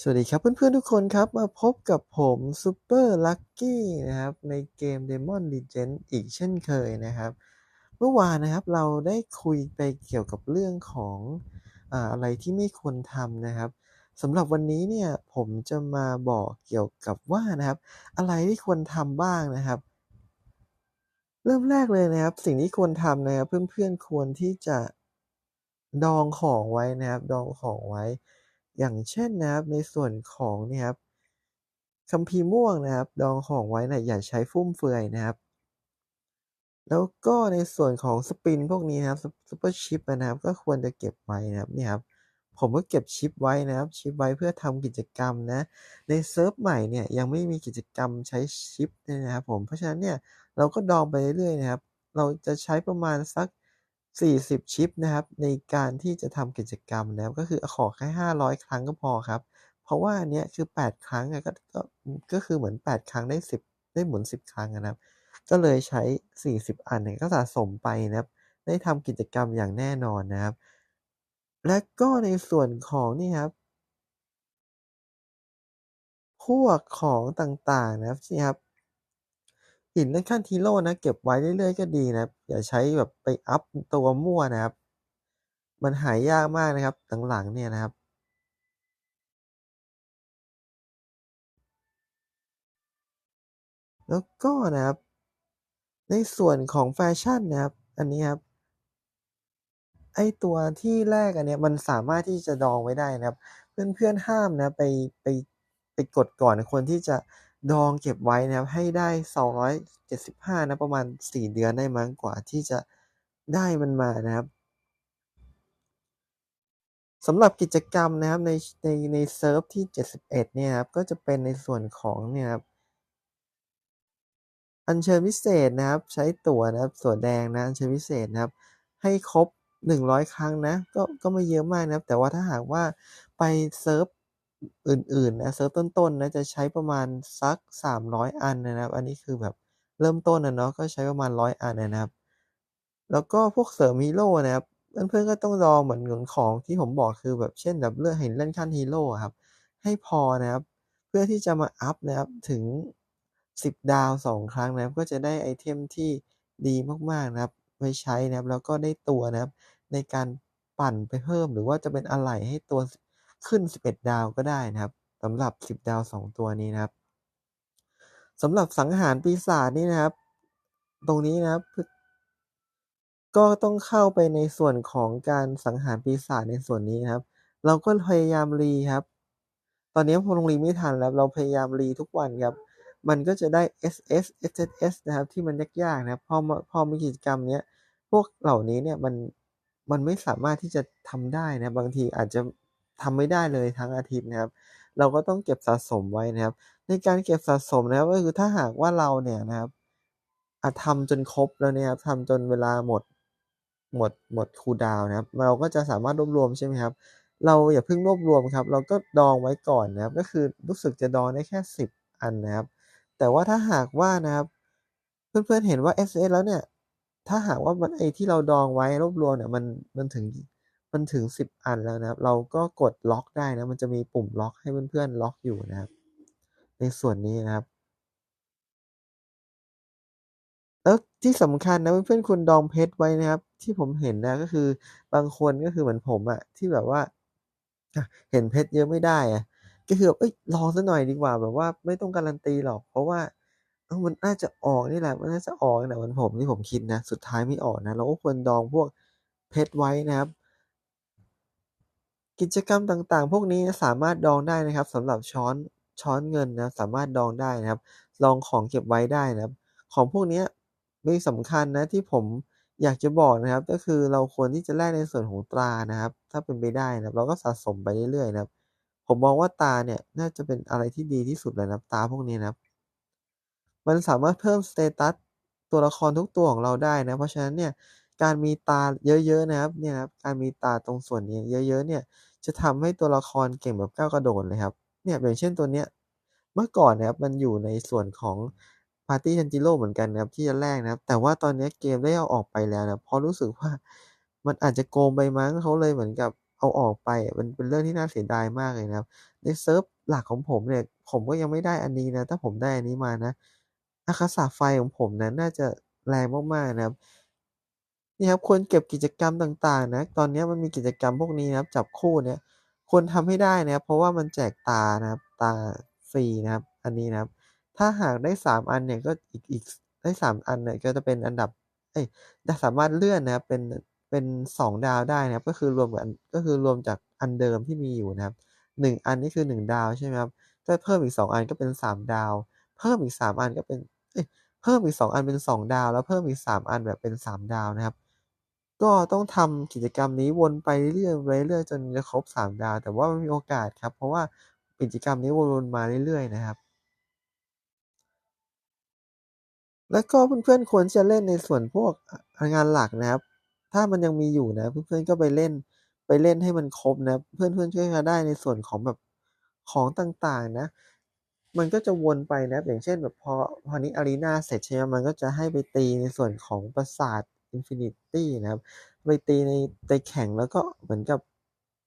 สวัสดีครับเพื่อนๆทุกคนครับ มาพบกับผม Super Lucky นะครับ ในเกม Demon Legend อีกเช่นเคยนะครับ เมื่อวานนะครับเราได้คุยไปเกี่ยวกับเรื่องของอ่าอะไรที่ไม่ควรทำนะครับสำหรับวันนี้เนี่ยผมจะมาบอกเกี่ยวกับว่านะครับ อะไรที่ควรทำบ้างนะครับ เริ่มแรกเลยนะครับ สิ่งที่ควรทำนะครับเพื่อนๆควรที่จะดองของไว้นะครับ ดองของไว้ อย่างเช่นนะครับในส่วนของเนี่ยครับคัมภีร์ม่วงนะครับ ดองของไว้นี่ยอย่าใช้ฟุ่มเฟือยนะครับ แล้วก็ในส่วนของสปินพวกนี้นะครับซูเปอร์ชิปนะครับ ก็ควรจะเก็บไว้นะครับนี่ครับผมก็เก็บชิปไว้นะครับชิปไว้เพื่อทำกิจกรรมนะในเซิร์ฟใหม่เนี่ยยังไม่มีกิจกรรมใช้ชิปนะครับผมเพราะฉะนั้นเนี่ยเราก็ดองไปเรื่อยๆนะครับ เราจะใช้ประมาณสัก 40 ชิปนะครับ ในการที่จะทำกิจกรรมนะครับก็คือขอแค่ 500 ครั้งก็พอครับ เพราะว่าอันเนี้ยคือ 8 ครั้งอะก็ก็ก็คือเหมือน 8 ครั้งได้ 10 ได้หมุน 10 ครั้งนะครับ ก็เลยใช้ 40 อันเนี่ยก็สะสมไปนะครับ ได้ทำกิจกรรมอย่างแน่นอนนะครับ และก็ในส่วนของนี่ครับ พวกของต่างๆนะครับนี่ครับ หินเลื่อนขั้นฮีโร่นะ เก็บไว้เรื่อยๆก็ดีนะอย่าใช้แบบไปอัพตัวมั่วนะครับ มันหายยากมากนะครับหลังๆเนี่ยนะครับแล้วก็นะครับ ในส่วนของแฟชั่นนะครับ อันนี้ครับ ไอตัวที่แรกอันเนี้ยมันสามารถที่จะดองไว้ได้นะครับ เพื่อนๆห้ามนะ ไปไปไปกดก่อนคนที่จะ ดองเก็บไว้นะครับ ให้ได้ 275 นะ ประมาณ 4 เดือนได้มั้งกว่าที่จะได้มันมานะครับสำหรับกิจกรรมนะครับในในในเซิร์ฟที่ 71 เนี่ยครับ ก็จะเป็นในส่วนของเนี่ยครับอัญเชิญพิเศษนะครับ ใช้ตั๋วนะครับตั๋วแดงนะอัญเชิญพิเศษนะครับ ให้ครบ 100 ครั้งนะ ก็ก็ไม่เยอะมากนะครับ แต่ว่าถ้าหากว่าไปเซิร์ฟ อื่น ๆ นะ เซิร์ฟต้น ๆ นะ จะใช้ประมาณสัก 300 อันนะครับ อันนี้คือแบบเริ่มต้นอะเนาะ ก็ใช้ประมาณ 100 อันนะครับ แล้วก็พวกเสริมฮีโร่นะครับ เพื่อน ๆ ก็ต้องรอเหมือนเหมือนของที่ผมบอกคือแบบเช่นแบบเลือนเห็นเล่นขั้นฮีโร่ครับ ให้พอนะครับ เพื่อที่จะมาอัพนะครับถึง 10 ดาว 2 ครั้งนะครับ ก็จะได้ไอเทมที่ดีมาก ๆ นะครับไว้ใช้นะครับ แล้วก็ได้ตัวนะครับในการปั่นไปเพิ่มหรือว่าจะเป็นอะไหล่ให้ตัว ขึ้น 11 ดาวก็ได้นะครับสำหรับ 10 ดาว 2 ตัวนี้นะครับสำหรับสังหารปีศาจนี่นะครับ ตรงนี้นะครับ ก็ต้องเข้าไปในส่วนของการสังหารปีศาจในส่วนนี้นะครับ เราก็พยายามรีครับ ตอนนี้ผมลงรีไม่ทันแล้วเราพยายามรีทุกวันครับ มันก็จะได้ SS SSS นะครับ ที่มันยากๆนะครับพอพอมีกิจกรรมเนี้ยพวกเหล่านี้เนี่ยมันมันไม่สามารถที่จะทำได้นะบางทีอาจจะ ทำไม่ได้เลยทั้งอาทิตย์นะครับ เราก็ต้องเก็บสะสมไว้นะครับ ในการเก็บสะสมนะครับก็คือถ้าหากว่าเราเนี่ยนะครับอะทำจนครบแล้วเนี่ยครับทำจนเวลาหมดหมดหมดคูดาวนะครับ เราก็จะสามารถรวบรวมใช่ไหมครับ เราอย่าเพิ่งรวบรวมครับ เราก็ดองไว้ก่อนนะครับ ก็คือรู้สึกจะดองได้แค่ 10 อันนะครับ แต่ว่าถ้าหากว่านะครับ เพื่อนๆเห็นว่า SS แล้วเนี่ย ถ้าหากว่ามันไอ้ที่เราดองไว้รวบรวมเนี่ยมันมันถึง มันถึง 10 อันแล้วนะครับ เราก็กดล็อกได้นะ มันจะมีปุ่มล็อกให้เพื่อนๆล็อกอยู่นะครับ ในส่วนนี้นะครับ แล้วที่สำคัญนะเพื่อนๆควรดองเพชรไว้นะครับ ที่ผมเห็นนะก็คือบางคนก็คือเหมือนผมอะที่แบบว่าเห็นเพชรเยอะไม่ได้อะก็คือแบบเฮ้ยลองสักหน่อยดีกว่าแบบว่าไม่ต้องการันตีหรอก เพราะว่ามันน่าจะออกนี่แหละ มันน่าจะออกนั่นแหละเหมือนผมที่ผมคิดนะ สุดท้ายไม่ออกนะ เราก็ควรดองพวกเพชรไว้นะครับ กิจกรรมต่างๆ พวกนี้สามารถดองได้นะครับสำหรับช้อนช้อนเงินนะสามารถดองได้นะครับดองของเก็บไว้ได้นะครับ ของพวกนี้ไม่สำคัญนะที่ผมอยากจะบอกนะครับ ก็คือเราควรที่จะแลกในส่วนของตรานะครับ ถ้าเป็นไปได้นะครับ เราก็สะสมไปเรื่อยๆนะครับ ผมมองว่าตาเนี่ยน่าจะเป็นอะไรที่ดีที่สุดเลยนะครับตาพวกนี้นะครับ มันสามารถเพิ่มสเตตัสตัวละครทุกตัวของเราได้นะ เพราะฉะนั้นเนี่ยการมีตาเยอะๆนะครับเนี่ยครับการมีตาตรงส่วนนี้เยอะๆเนี่ย จะทำให้ตัวละครเก่งแบบก้าวกระโดดเลยครับ เนี่ยอย่างเช่นตัวเนี้ย เมื่อก่อนนะครับมันอยู่ในส่วนของ Party Tanjiro เหมือนกันนะครับที่จะแลกนะครับ แต่ว่าตอนนี้เกมได้เอาออกไปแล้วนะเพราะรู้สึกว่ามันอาจจะโกงไปมั้งเขาเลยเหมือนกับเอาออกไปมันเป็นเรื่องที่น่าเสียดายมากเลยนะครับ ในเซิร์ฟหลักของผมเนี่ย ผมก็ยังไม่ได้อันนี้นะ ถ้าผมได้อันนี้มานะอาคาสะไฟของผมนั้นน่าจะแรงมากๆนะครับ นี่ครับควรเก็บกิจกรรมต่างๆนะตอนนี้มันมีกิจกรรมพวกนี้นะครับจับคู่เนี่ยควรทำให้ได้นะครับเพราะว่ามันแจกตานะครับตาฟรีนะครับอันนี้นะครับ ถ้าหากได้ 3 อันเนี่ยก็อีกอีกสได้ 3 อันเนี่ยก็จะเป็นอันดับเอ๊ยสามารถเลื่อนนะครับเป็นเป็น 2 ดาวได้นะครับก็คือรวมกับอันก็คือรวมจากอันเดิมที่มีอยู่นะครับ 1 อันนี่คือ 1 ดาวใช่ไหมครับถ้าเพิ่มอีก 2 อันก็เป็น 3 ดาว เพิ่มอีก 3 อันก็เป็นเอ๊ยเพิ่มอีก 2 อันเป็น 2 ดาว แล้วเพิ่มอีก 3 อันแบบเป็น 3 ดาวนะครับ ก็ต้องทำกิจกรรมนี้วนไปเรื่อยๆไปเรื่อยๆจนจะครบ3ดาว แต่ว่ามันมีโอกาสครับ เพราะว่ากิจกรรมนี้วนมาเรื่อยๆนะครับ แล้วก็เพื่อนๆควรจะเล่นในส่วนพวกงานหลักนะครับ ถ้ามันยังมีอยู่นะ เพื่อนๆก็ไปเล่นไปเล่นให้มันครบนะ เพื่อนๆช่วยกันได้ในส่วนของแบบของต่างๆนะ มันก็จะวนไปนะอย่างเช่นแบบพอพอนี้ Arena เสร็จใช่ไหมมันก็จะให้ไปตีในส่วนของปราสาท Infinity นะครับ ไปตีในในแข่งแล้วก็เหมือนกับ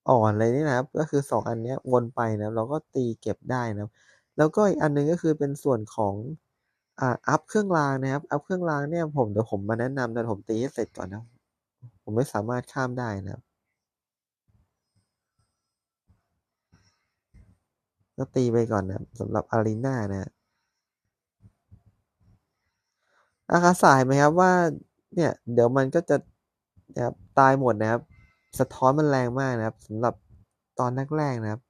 อ่อนเลยนี่นะครับ ก็คือ 2 อันนี้วนไปนะเราก็ตีเก็บได้นะครับ แล้วก็อีกอันหนึ่งก็คือเป็นส่วนของอ่าอัปเครื่องรางนะครับ อัปเครื่องรางเนี่ยผมเดี๋ยวผมมาแนะนำแต่ผมตีให้เสร็จก่อนนะ ผมไม่สามารถข้ามได้นะครับก็ตีไปก่อนนะสำหรับ Arena นะครับอาคาสะเห็นไหมครับว่า เนี่ย เดี๋ยวมันก็จะนะครับตายหมดนะครับ สะท้อนมันแรงมากนะครับสำหรับตอนแรกๆนะครับ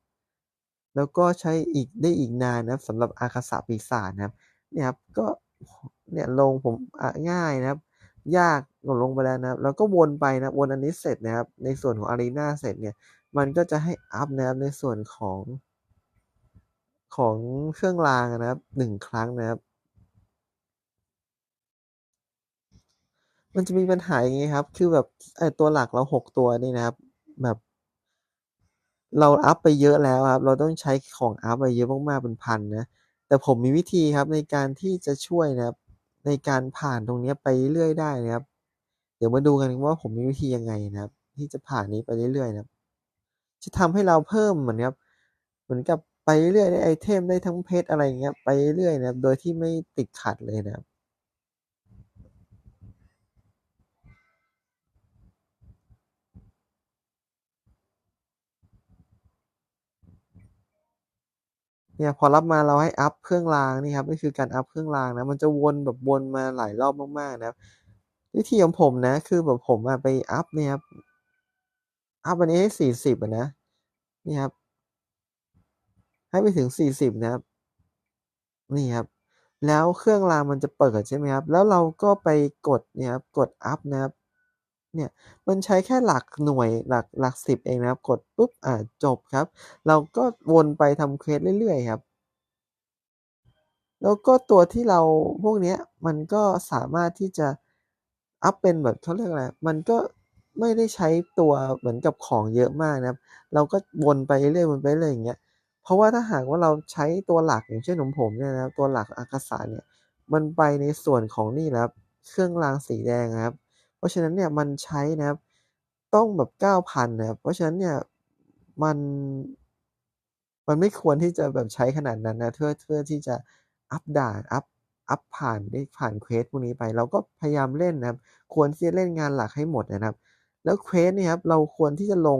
แล้วก็ใช้อีกได้อีกนานนะครับสำหรับอาคาสปีศาจนะครับ เนี่ยครับก็เนี่ยลงผมง่ายนะครับ ยากกดลงไปแล้วนะครับ แล้วก็วนไปนะวนอันนี้เสร็จนะครับ ในส่วนของ Arena เสร็จเนี่ย มันก็จะให้อัปนะครับในส่วนของของเครื่องรางนะครับ1ครั้งนะครับ มันจะมีปัญหาอย่างงี้ครับ คือแบบไอ้ตัวหลักเรา6ตัวนี่นะครับ แบบ เราอัปไปเยอะแล้วครับ เราต้องใช้ของอัปอะเยอะมากๆเป็นพันนะ แต่ผมมีวิธีครับในการที่จะช่วยนะครับ ในการผ่านตรงนี้ไปเรื่อยได้นะครับ เดี๋ยวมาดูกันว่าผมมีวิธียังไงนะครับ ที่จะผ่านนี้ไปเรื่อยๆนะครับ จะทำให้เราเพิ่มเหมือนกับ เหมือนกับไปเรื่อยได้ไอเทมได้ทั้งเพชรอะไรเงี้ยไปเรื่อยนะครับ โดยที่ไม่ติดขัดเลยนะครับ เนี่ยพอรับมาเราให้อัปเครื่องรางนี่ครับนี่คือการอัปเครื่องรางนะมันจะวนแบบวนมาหลายรอบมากๆนะครับวิธีของผมนะคือแบบผมอะไปอัปเนี่ยครับอัปอันนี้ให้40อะนะนี่ครับ ให้ไปถึง40นะครับ นี่ครับ แล้วเครื่องรางมันจะเปิดใช่ไหมครับ แล้วเราก็ไปกดเนี่ยครับกดอัปนะครับ เนี่ย มันใช้แค่หลักหน่วยหลักหลัก10เองนะครับ กดปุ๊บ อ่า จบครับ เราก็วนไปทำเควสเรื่อย ๆ ครับ แล้วก็ตัวที่เราพวกเนี้ยมันก็สามารถที่จะอัปเป็นแบบเขาเรียกอะไร มันก็ไม่ได้ใช้ตัวเหมือนกับของเยอะมากนะครับ เราก็วนไปเรื่อยๆวนไปเรื่อยอย่างเงี้ย เพราะว่าถ้าหากว่าเราใช้ตัวหลักอย่างเช่นของผมเนี่ยนะครับ ตัวหลักอาคาสะเนี่ย มันไปในส่วนของนี่แหละครับ เครื่องรางสีแดงอะครับ เพราะฉะนั้นเนี่ยมันใช้นะครับต้องแบบ9,000นะครับเพราะฉะนั้นเนี่ยมันมันไม่ควรที่จะแบบใช้ขนาดนั้นนะเพื่อเพื่อที่จะอัปด่านอัปอัปผ่านได้ผ่านเควสพวกนี้ไป เราก็พยายามเล่นนะครับ ควรที่จะเล่นงานหลักให้หมดนะครับ แล้วเควสเนี่ยครับเราควรที่จะลง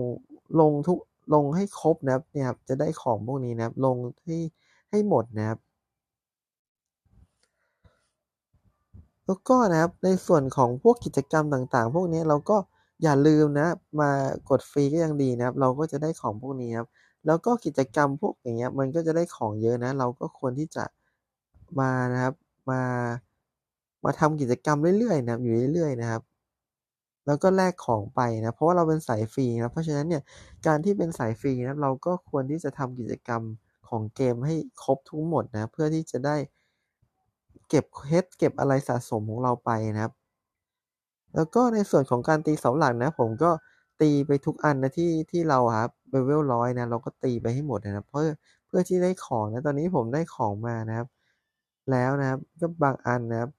ลงทุกลงให้ครบนะครับเนี่ยครับจะได้ของพวกนี้นะครับลงให้ให้หมดนะครับ แล้วก็นะครับในส่วนของพวกกิจกรรมต่างๆ พวกนี้เราก็อย่าลืมนะมากดฟรีก็ยังดีนะครับ เราก็จะได้ของพวกนี้ครับแล้วก็กิจกรรมพวกอย่างเงี้ยมันก็จะได้ของเยอะนะ เราก็ควรที่จะมานะครับมามาทำกิจกรรมเรื่อยๆนะครับอยู่เรื่อยๆนะครับ แล้วก็แลกของไปนะเพราะว่าเราเป็นสายฟรีนะเพราะฉะนั้นเนี่ยการที่เป็นสายฟรีนะเราก็ควรที่จะทำกิจกรรมของเกมให้ครบทั้งหมดนะเพื่อที่จะได้ เก็บเพชรเก็บอะไรสะสมของเราไปนะครับ แล้วก็ในส่วนของการตีเสาหลักนะ ผมก็ตีไปทุกอันนะที่ที่เราครับ level 100นะเราก็ตีไปให้หมดนะครับเพื่อเพื่อที่ได้ของนะตอนนี้ผมได้ของมานะครับ แล้วนะครับก็บางอันนะครับ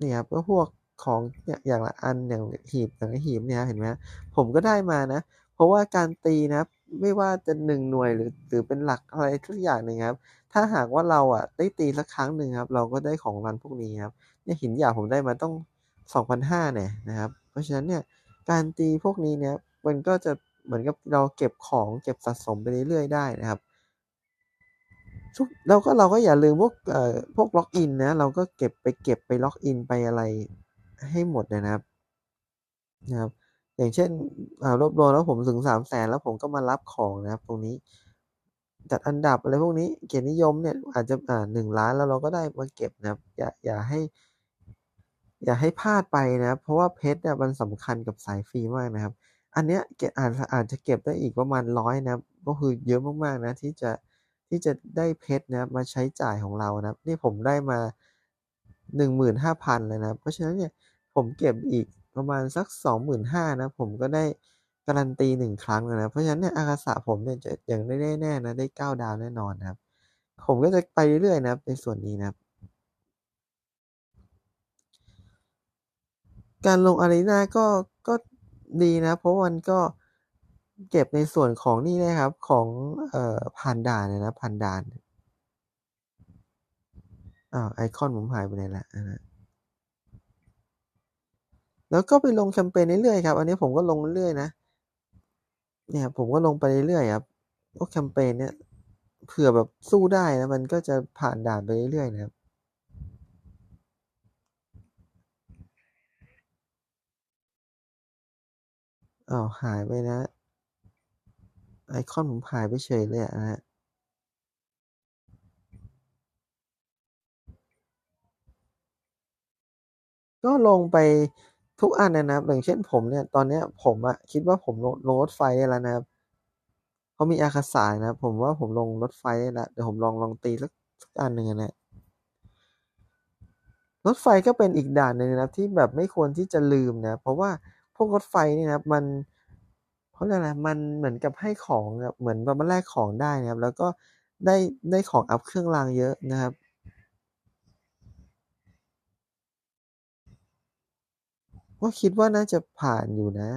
นี่ครับก็พวกของอย่างละอันอย่างหีบแต่ละหีบเนี่ยเห็นไหมผมก็ได้มานะ เพราะว่าการตีนะครับ ไม่ว่าจะหนึ่งหน่วยหรือหรือเป็นหลักอะไรทุกอย่างหนึ่งครับ ถ้าหากว่าเราอะได้ตีสักครั้งหนึ่งครับ เราก็ได้ของรางวัลพวกนี้ครับเนี่ยหินหยาบผมได้มาต้อง2,500เนี่ยนะครับ เพราะฉะนั้นเนี่ยการตีพวกนี้เนี่ยมันก็จะเหมือนกับเราเก็บของเก็บสะสมไปเรื่อยๆได้นะครับทุกแล้วก็เราก็อย่าลืมพวกเอ่อพวกล็อกอินนะเราก็เก็บไปเก็บไปล็อกอินไปอะไรให้หมดนะครับนะครับ อย่างเช่นรวบรวมแล้วผมถึง300,000แล้วผมก็มารับของนะครับ ตรงนี้ จัดอันดับอะไรพวกนี้เกียรตินิยมเนี่ยอาจจะอ่า1ล้านแล้วเราก็ได้มาเก็บนะครับ อย่าอย่าให้ อย่าให้พลาดไปนะครับ เพราะว่าเพชรเนี่ยมันสำคัญกับสายฟรีมากนะครับ อันเนี้ยเก็บอาจอาจจะเก็บได้อีกประมาณ100นะครับ ก็คือเยอะมากๆนะที่จะที่จะได้เพชรนะครับมาใช้จ่ายของเรานะครับ นี่ผมได้มา15,000เลยนะครับเพราะฉะนั้นเนี่ยผมเก็บอีก ประมาณสัก 25,000นะผมก็ได้การันตี1ครั้งแล้วนะ เพราะฉะนั้นเนี่ยอากาสะผมเนี่ยจะอย่างแน่ๆนะได้ 9 ดาวแน่นอนนะครับ ผมก็จะไปเรื่อยๆนะครับในส่วนนี้นะครับ การลง Arena ก็ก็ดีนะ เพราะมันก็เก็บในส่วนของนี่นะครับของเอ่อผ่านด่านะนะผ่านด่านอ้าวไอคอนผมหายไปไหนละฮะ แล้วก็ไปลงแคมเปญเรื่อยๆครับ อันนี้ผมก็ลงเรื่อยนะ เนี่ยผมก็ลงไปเรื่อยๆครับพวกแคมเปญเนี่ยเผื่อแบบสู้ได้นะมันก็จะผ่านด่านไปเรื่อยๆนะครับอ้าวหายไปนะ ไอคอนผมหายไปเฉยเลยอะนะฮะก็ลงไป ทุกอันนะครับ อย่างเช่นผมเนี่ย ตอนเนี้ยผมอะคิดว่าผมลงลงรถไฟได้แล้วนะครับเพรามีอาคาสะนะครับ ผมว่าผมลงรถไฟได้แล้วเดี๋ยวผมลองลองตีสักสักอันหนึ่งนะรถไฟก็เป็นอีกด่านหนึ่งนะครับ ที่แบบไม่ควรที่จะลืมนะเพราะว่าพวกรถไฟเนี่ยนะครับ มันเขาเรียกอะไรมันเหมือนกับให้ของแบบเหมือนแบบมาแลกของได้นะครับ แล้วก็ได้ได้ของอัปเครื่องรางเยอะนะครับ ก็คิดว่าน่าจะผ่านอยู่นะ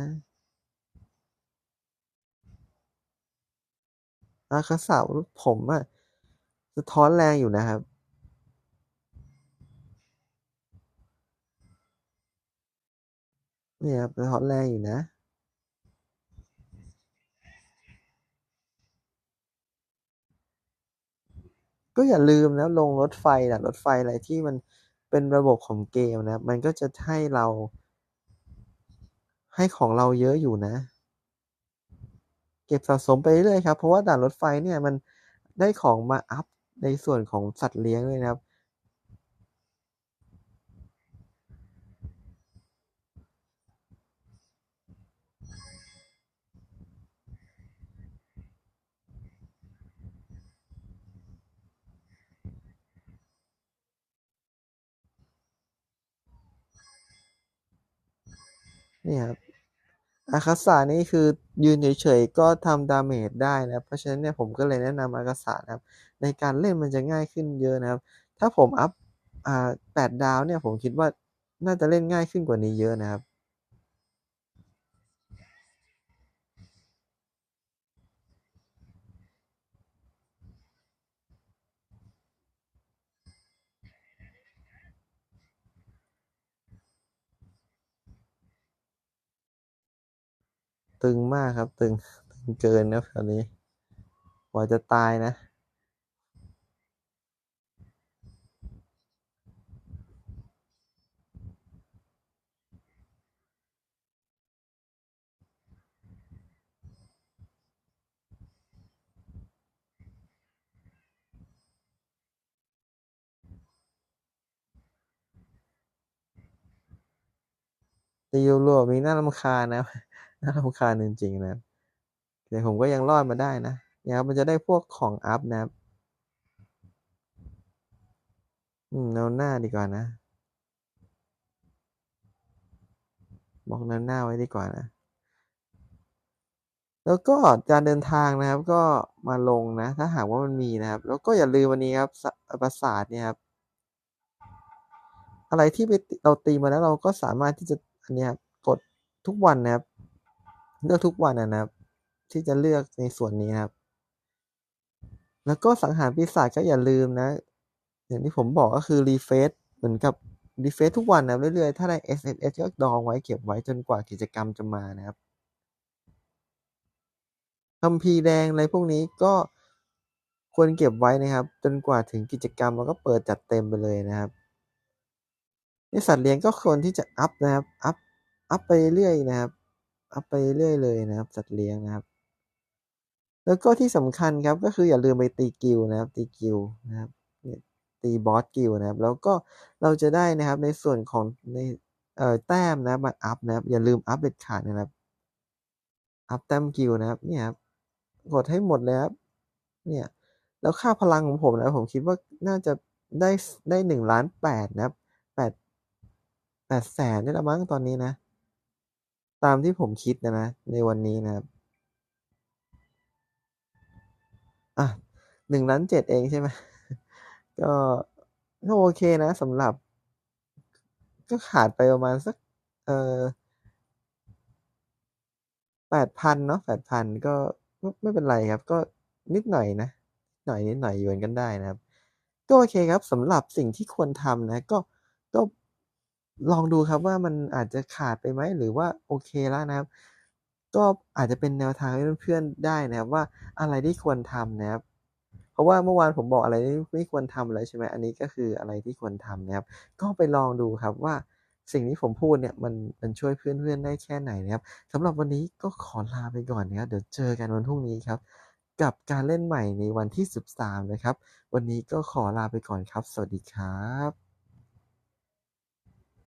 อาคาสะผมอะสะท้อนแรงอยู่นะครับ เนี่ยครับสะท้อนแรงอยู่นะก็อย่าลืมนะลงรถไฟนะรถไฟอะไรที่มันเป็นระบบของเกมนะมันก็จะให้เรา ให้ของเราเยอะอยู่นะ เก็บสะสมไปเรื่อยครับ เพราะว่าด่านรถไฟเนี่ยมันได้ของมาอัปในส่วนของสัตว์เลี้ยงด้วยนะครับ นี่ครับ อาคาสานี่คือยืนเฉยๆก็ทำดาเมจได้นะเพราะฉะนั้นเนี่ยผมก็เลยแนะนำอาคาสานะครับ ในการเล่นมันจะง่ายขึ้นเยอะนะครับ ถ้าผมอัพอ่า8ดาวเนี่ยผมคิดว่าน่าจะเล่นง่ายขึ้นกว่านี้เยอะนะครับ ตึงมากครับ ตึงตึงเกินครับคราวนี้กว่าจะตายนะ ตีรัวๆแบบนี้น่ารำคาญนะ น่ารำคาญจริงๆนะแต่ผมก็ยังรอดมาได้นะเนี่ยครับมันจะได้พวกของอัปนะครับอืมแนวหน้าดีกว่านะบล็อกแนวหน้าไว้ดีกว่านะ แล้วก็การเดินทางนะครับ ก็มาลงนะ ถ้าหากว่ามันมีนะครับ แล้วก็อย่าลืมอันนี้ครับปราสาทเนี่ยครับอะไรที่ไปเราตีมาแล้วเราก็สามารถที่จะอันนี้ครับกดทุกวันนะครับ เลือกทุกวันนะครับ ที่จะเลือกในส่วนนี้ครับ แล้วก็สังหารปีศาจก็อย่าลืมนะ อย่างที่ผมบอกก็คือ refresh เหมือนกับ refresh ทุกวันนะเรื่อยๆ ถ้าได้ SSS ก็ดองไว้เก็บไว้จนกว่ากิจกรรมจะมานะครับคัมภีแดงอะไรพวกนี้ก็ควรเก็บไว้นะครับ จนกว่าถึงกิจกรรมแล้วก็เปิดจัดเต็มไปเลยนะครับในสัตว์เลี้ยงก็ควรที่จะอัปนะครับ อัปอัปไปเรื่อยๆนะครับ อัปไปเรื่อยเลยนะครับสัตว์เลี้ยงนะครับ แล้วก็ที่สำคัญครับก็คืออย่าลืมไปตีกิลนะครับ ตีกิลนะครับตีบอสกิลนะครับ แล้วก็เราจะได้นะครับในส่วนของในเอ่อแต้มนะครับมาอัปนะครับ อย่าลืมอัปเด็ดขาดนะครับ อัปแต้มกิลนะครับเนี่ยครับกดให้หมดเลยครับเนี่ยแล้วค่าพลังของผมนะผมคิดว่าน่าจะได้ได้1,800,000นแปดนะครับ8 800,000ได้ล้วมั้งตอนนี้นะ ตามที่ผมคิดนะนะ ในวันนี้นะครับ อะ1,700,000เจ็ดเองใช่ไหมก็ก็โอเคนะสำหรับ ก็ขาดไปประมาณสัก เอ่อ8,000เนาะ8,000ก็ก็ไม่เป็นไรครับ ก็นิดหน่อยนะหน่อยนิดหน่อยยวนกันได้นะครับ ก็โอเคครับสำหรับสิ่งที่ควรทำนะ ก็ก็ ลองดูครับว่ามันอาจจะขาดไปไหมหรือว่าโอเคแล้วนะครับ ก็อาจจะเป็นแนวทางให้เพื่อนๆได้นะครับว่าอะไรที่ควรทำนะครับเพราะว่าเมื่อวานผมบอกอะไรที่ไม่ควรทำแล้วใช่ไหมอันนี้ก็คืออะไรที่ควรทำนะครับ ก็ไปลองดูครับว่าสิ่งที่ผมพูดเนี่ยมันมันช่วยเพื่อนๆได้แค่ไหนนะครับสำหรับวันนี้ก็ขอลาไปก่อนนะครับเดี๋ยวเจอกันวันพรุ่งนี้ครับกับการเล่นใหม่ในวันที่ 13 นะครับ วันนี้ก็ขอลาไปก่อนครับ สวัสดีครับ